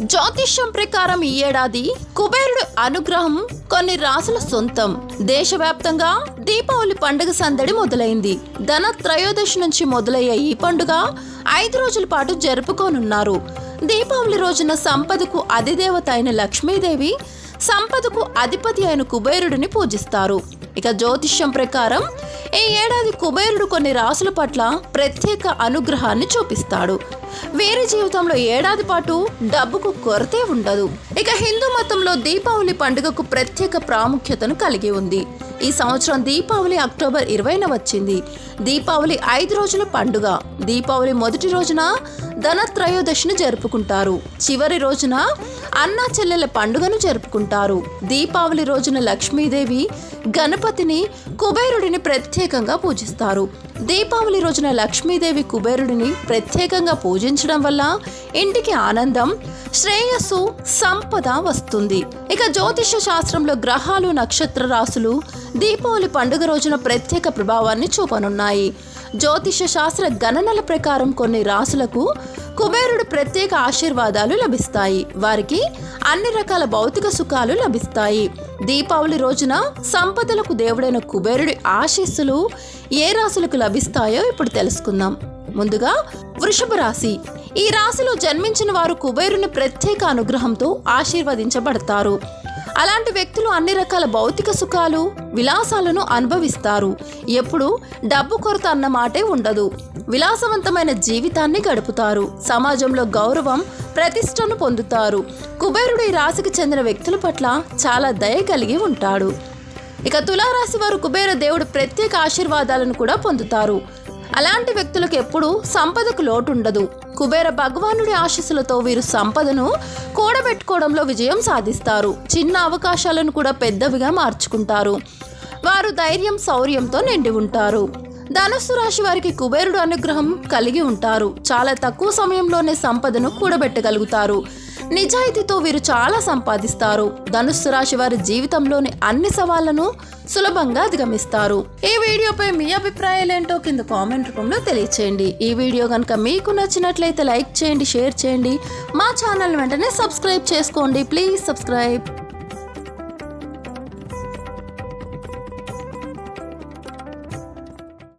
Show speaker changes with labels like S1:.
S1: జ్యోతిష్యం ప్రకారం ఈ ఏడాది కుబేరుడు అనుగ్రహం కొన్ని రాసుల సొంతం. దేశవ్యాప్తంగా దీపావళి పండుగ సందడి మొదలైంది. ధన త్రయోదశి నుంచి మొదలయ్యే ఈ పండుగ ఐదు రోజుల పాటు జరుపుకోనున్నారు. దీపావళి రోజున సంపదకు అధిదేవత అయిన లక్ష్మీదేవి సంపదకు అధిపతి అయిన కుబేరుడిని పూజిస్తారు. ఇక జ్యోతిష్యం ప్రకారం ఈ ఏడాది కుబేరుడు కొన్ని రాసుల పట్ల ప్రత్యేక అనుగ్రహాన్ని చూపిస్తాడు. వీరి జీవితంలో ఏడాది పాటు డబ్బుకు కొరతే ఉండదు. ఇక హిందూ మతంలో దీపావళి పండుగకు ప్రత్యేక ప్రాముఖ్యతను కలిగి ఉంది. ఈ సంవత్సరం దీపావళి అక్టోబర్ ఇరవైన వచ్చింది. దీపావళి ఐదు రోజుల పండుగ. దీపావళి మొదటి రోజున ధనత్రయోదశిని జరుపుకుంటారు. చివరి రోజున అన్నా చెల్లెల పండుగను జరుపుకుంటారు. దీపావళి రోజున లక్ష్మీదేవి గణపతిని కుబేరుడిని ప్రత్యేకంగా పూజిస్తారు. దీపావళి రోజున లక్ష్మీదేవి కుబేరుడిని ప్రత్యేకంగా పూజించడం వల్ల ఇంటికి ఆనందం శ్రేయస్సు సంపద వస్తుంది. ఇక జ్యోతిష శాస్త్రంలో గ్రహాలు నక్షత్ర రాశులు దీపావళి పండుగ రోజున ప్రత్యేక ప్రభావాన్ని చూపనున్నాయి. జ్యోతిష శాస్త్ర గణనల ప్రకారం కొన్ని రాసులకు కుబేరుడు ప్రత్యేక ఆశీర్వాదాలు లభిస్తాయి. వారికి అన్ని రకాల భౌతిక సుఖాలు లభిస్తాయి. దీపావళి రోజున సంపదలకు దేవుడైన కుబేరుడి ఆశీస్సులు ఏ రాశులకు లభిస్తాయో ఇప్పుడు తెలుసుకుందాం. ముందుగా వృషభ రాశి. ఈ రాశిలో జన్మించిన వారు కుబేరుని ప్రత్యేక అనుగ్రహంతో ఆశీర్వదించబడతారు. అలాంటి వ్యక్తులు అన్ని రకాల భౌతిక సుఖాలు విలాసాలను అనుభవిస్తారు. ఎప్పుడు డబ్బు కొరత అన్న మాటే ఉండదు. విలాసవంతమైన జీవితాన్ని గడుపుతారు. సమాజంలో గౌరవం ప్రతిష్టను పొందుతారు. కుబేరుడు ఈ రాశికి చెందిన వ్యక్తుల పట్ల చాలా దయ కలిగి ఉంటాడు. ఇక తులారాశి వారు కుబేర దేవుడు ప్రత్యేక ఆశీర్వాదాలను కూడా పొందుతారు. అలాంటి వ్యక్తులకు ఎప్పుడూ సంపదకు లోటు ఉండదు కుబేర భగవానుడి ఆశీస్సులతో వీరు సంపదను కూడబెట్టుకోవడంలో విజయం సాధిస్తారు. చిన్న అవకాశాలను కూడా పెద్దవిగా మార్చుకుంటారు. వారు ధైర్యం శౌర్యంతో నిండి ఉంటారు. ధనుస్సు రాశి వారికి కుబేరుడు అనుగ్రహం కలిగి ఉంటారు. చాలా తక్కువ సమయంలోనే సంపదను కూడబెట్టగలుగుతారు. నిజాయితీతో వీరు చాలా సంపాదిస్తారు. ధనుస్సు రాశి వారి జీవితంలోని అన్ని సవాళ్ళను సులభంగా అధిగమిస్తారు. ఈ వీడియోపై మీ అభిప్రాయాలు ఏంటో కింద కామెంట్ రూపంలో తెలియచేయండి. ఈ వీడియో కనుక మీకు నచ్చినట్లయితే లైక్ చేయండి షేర్ చేయండి. మా ఛానల్ వెంటనే సబ్స్క్రైబ్ చేసుకోండి. Please subscribe.